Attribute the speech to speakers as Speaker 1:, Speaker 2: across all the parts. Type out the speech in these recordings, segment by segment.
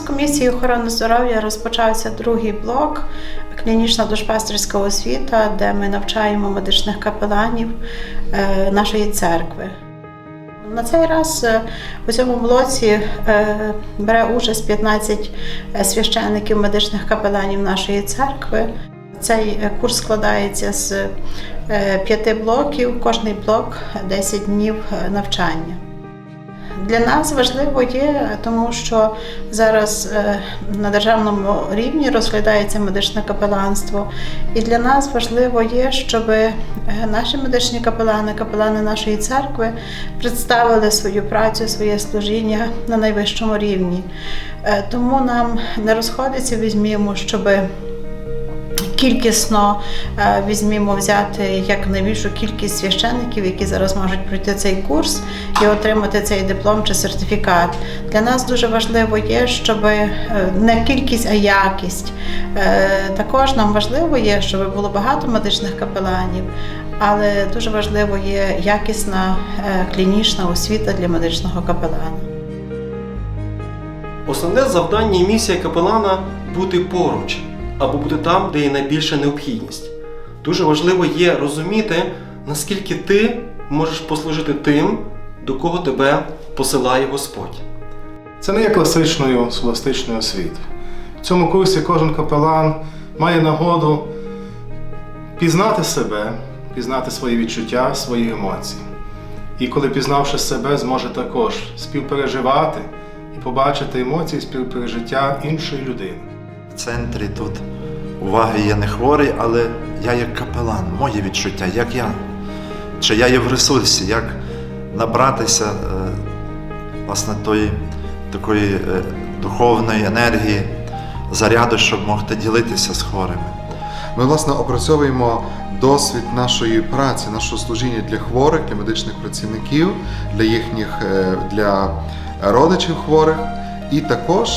Speaker 1: в комісії охорони здоров'я розпочався другий блок клінічна душпастерська освіта, де ми навчаємо медичних капеланів е, нашої церкви. На цей раз е, у цьому блоці е, бере участь 15 священників медичних капеланів нашої церкви. Цей курс складається з п'яти блоків, кожний блок 10 днів навчання. Для нас важливо є, тому що зараз е, на державному рівні розглядається медичне капеланство, і для нас важливо є, щоб е, наші медичні капелани, капелани нашої церкви представили свою працю, своє служіння на найвищому рівні. Е, Тому нам не розходиться, візьмімо, щоби кількісно е, візьмімо взяти як найбільшу кількість священників, які зараз можуть пройти цей курс і отримати цей диплом чи сертифікат. Для нас дуже важливо є, щоб е, не кількість, а якість. Е, Також нам важливо є, щоб було багато медичних капеланів, але дуже важливо є якісна клінічна освіта для медичного капелана.
Speaker 2: Основне завдання і місія капелана бути поруч або бути там, де є найбільша необхідність. Дуже важливо є розуміти, наскільки ти можеш послужити тим, до кого тебе посилає Господь.
Speaker 3: Це не є класичною схоластичною освітою. В цьому курсі кожен капелан має нагоду пізнати себе, пізнати свої відчуття, свої емоції. І коли пізнавши себе, зможе також співпереживати і побачити емоції співпережиття іншої людини.
Speaker 4: В центрі тут уваги я не хворий, але я як капелан, моє відчуття, як я. Чи я є в ресурсі, як набратися е, власне тої такої е, духовної енергії, заряду, щоб могти ділитися з хворими.
Speaker 5: Ми власне опрацьовуємо досвід нашої праці, нашого служіння для хворих, для медичних працівників, для їхніх е, для родичів хворих, і також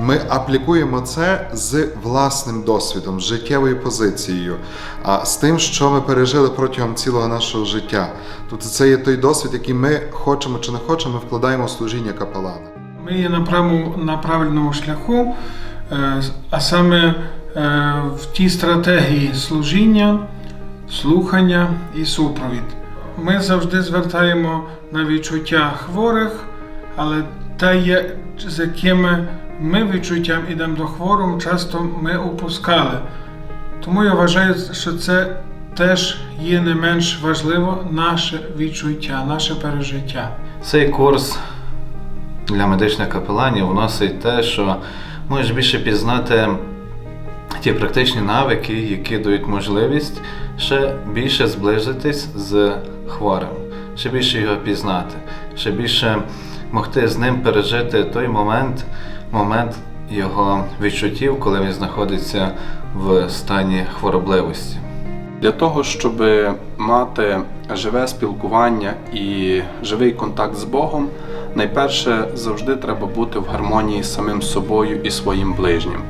Speaker 5: ми аплікуємо це з власним досвідом, з життєвою позицією, а з тим, що ми пережили протягом цілого нашого життя. Тобто це є той досвід, який ми хочемо чи не хочемо, вкладаємо в служіння капелана.
Speaker 6: Ми є на, правому, на правильному шляху, е, а саме е, в тій стратегії служіння, слухання і супровід. Ми завжди звертаємо на відчуття хворих, але те, є, з якими ми відчуттям ідемо до хворого, часто ми опускали. Тому я вважаю, що це теж є не менш важливо наше відчуття, наше пережиття.
Speaker 7: Цей курс для медичних капеланів вносить те, що можеш більше пізнати ті практичні навики, які дають можливість ще більше зблизитись з хворим, ще більше його пізнати, ще більше могти з ним пережити той момент, момент його відчуттів, коли він знаходиться в стані хворобливості.
Speaker 8: Для того, щоб мати живе спілкування і живий контакт з Богом, найперше завжди треба бути в гармонії з самим собою і своїм ближнім.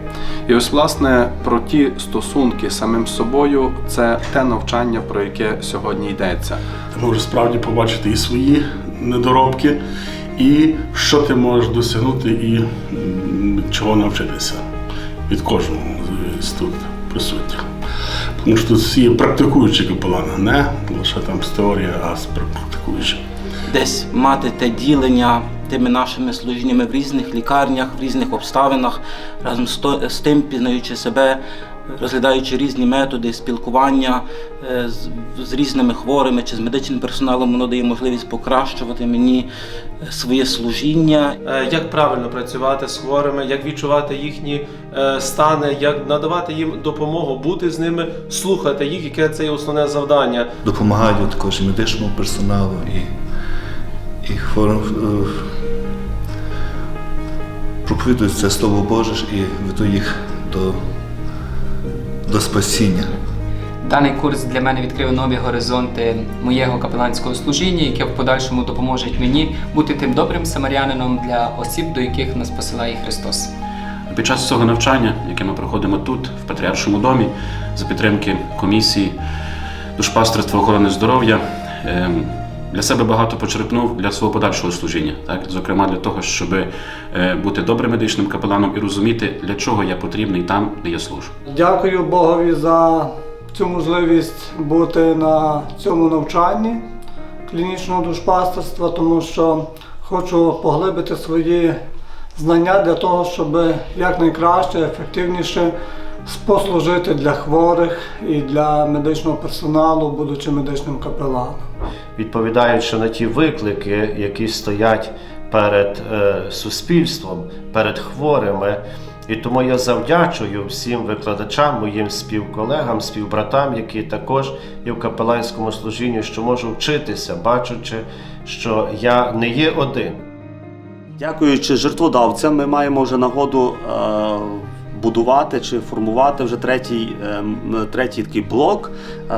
Speaker 8: І ось, власне, про ті стосунки з самим собою це те навчання, про яке сьогодні йдеться.
Speaker 9: Ти можеш справді побачити і свої недоробки, і що ти можеш досягнути, і чого навчитися від кожного з- тут присутніх. Тому що тут всі практикуючі капелани, не лише там з теорії, а з практикуючі.
Speaker 10: десь мати те ділення тими нашими служіннями в різних лікарнях, в різних обставинах, разом з тим пізнаючи себе, розглядаючи різні методи спілкування е, з, з різними хворими чи з медичним персоналом, воно дає можливість покращувати мені е, своє служіння.
Speaker 2: Е, Як правильно працювати з хворими, як відчувати їхні стани, як надавати їм допомогу, бути з ними, слухати їх, яке це є основне завдання.
Speaker 11: допомагають також і медичному персоналу, і, і хворим проповідують це Слово Боже і ведуть їх до, до спасіння.
Speaker 12: Даний курс для мене відкрив нові горизонти моєго капеланського служіння, яке в подальшому допоможе мені бути тим добрим самарянином для осіб, до яких нас посилає Христос.
Speaker 13: Під час цього навчання, яке ми проходимо тут, в Патріаршому домі, за підтримки комісії душпастерства охорони здоров'я, ем, для себе багато почерпнув для свого подальшого служіння, так зокрема для того, щоб е, бути добрим медичним капеланом і розуміти, для чого я потрібний там, де я служу.
Speaker 14: Дякую Богові за цю можливість бути на цьому навчанні клінічного душпастерства, тому що хочу поглибити свої знання для того, щоб якнайкраще, ефективніше послужити для хворих і для медичного персоналу, будучи медичним капеланом.
Speaker 15: відповідаючи на ті виклики, які стоять перед е, суспільством, перед хворими. І тому я завдячую всім викладачам, моїм співколегам, співбратам, які також є в капеланському служінні, що можу вчитися, бачачи, що я не є один.
Speaker 11: Дякуючи жертводавцям, ми маємо вже нагоду е, будувати чи формувати вже третій, е, третій такий блок, е,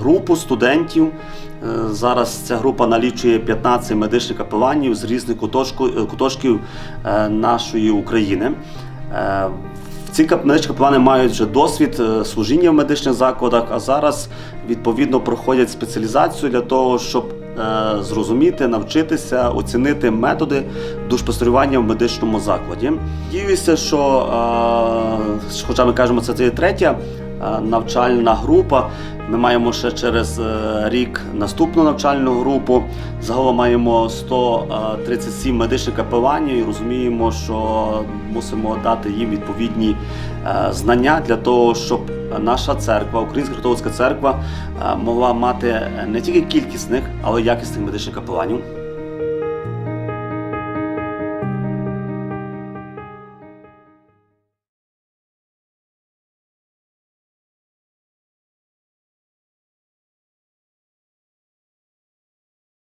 Speaker 11: групу студентів. Е, Зараз ця група налічує 15 медичних капеланів з різних е, куточків нашої України. Ці медичні капелани мають вже досвід служіння в медичних закладах, а зараз відповідно проходять спеціалізацію для того, щоб зрозуміти, навчитися, оцінити методи душпастерювання в медичному закладі. Діюся, що, е, хоча ми кажемо, це є третя е, навчальна група. Ми маємо ще через е, рік наступну навчальну групу. Загалом маємо 137 медичних капеланів і розуміємо, що мусимо дати їм відповідні е, знання для того, щоб наша церква, Українська католицька церква, е, могла мати не тільки кількісних, але й якісних медичних капеланів.